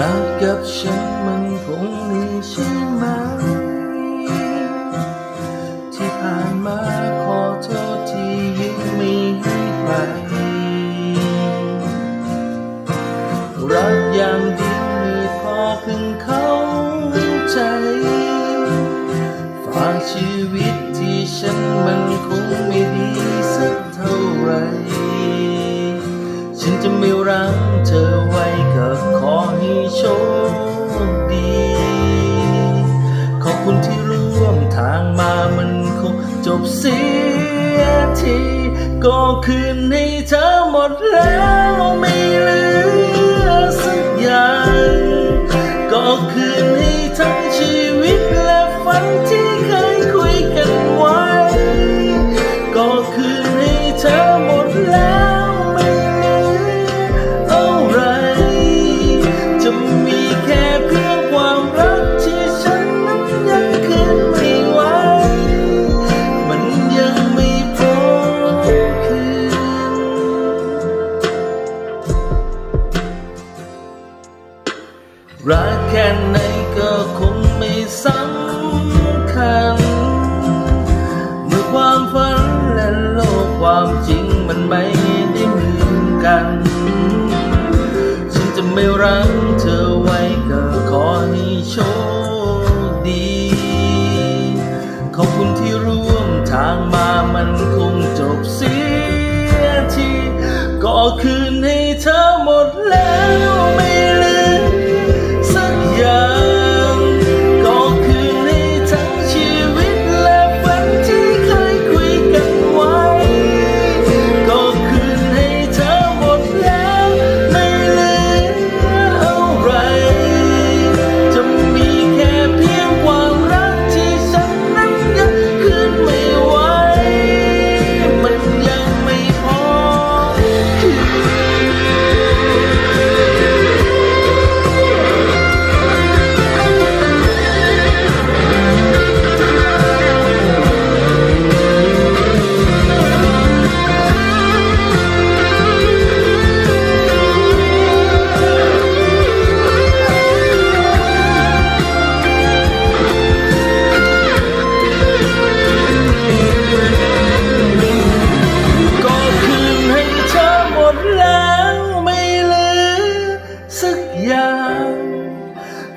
รักกับฉันมันคงมีใช่ไหม ที่ผ่านมาขอโทษที่ยังไม่ให้ไปรักยามดีมีพอเพิ่งเข้าใจ ฝากชีวิตที่ฉันมันคงไม่ดีสักเท่าไหร่ ฉันจะไม่รังเธอไว้ก็ขอให้โชคดี ขอบคุณที่ร่วมทางมามันคงจบเสียที ก็คืนให้เธอหมดแล้วไม่เหลือสักอย่าง ก็คือ รักแค่ไหนก็คงไม่สำคัญ เมื่อความฝันและโลกความจริงมันไม่ได้เหมือนกัน ฉันจะไม่รักเธอไว้ก็ขอให้โชคดี ขอบคุณที่ร่วมทางมามันคงจบเสียที ก็คืนให้เธอหมดแล้ว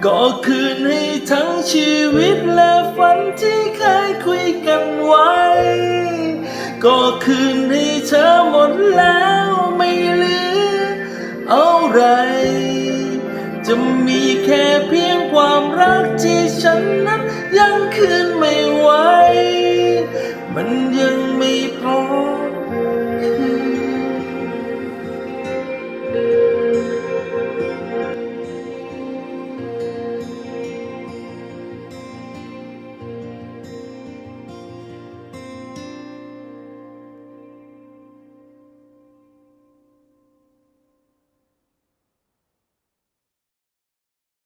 ก็คืนให้ทั้งชีวิตและฝันที่เคยคุยกันไว้ ก็คืนให้เธอหมดแล้วไม่เหลืออะไร จะมีแค่เพียงความรักที่ฉันนั้นยังคืนไม่ไหว มันยังไม่พอ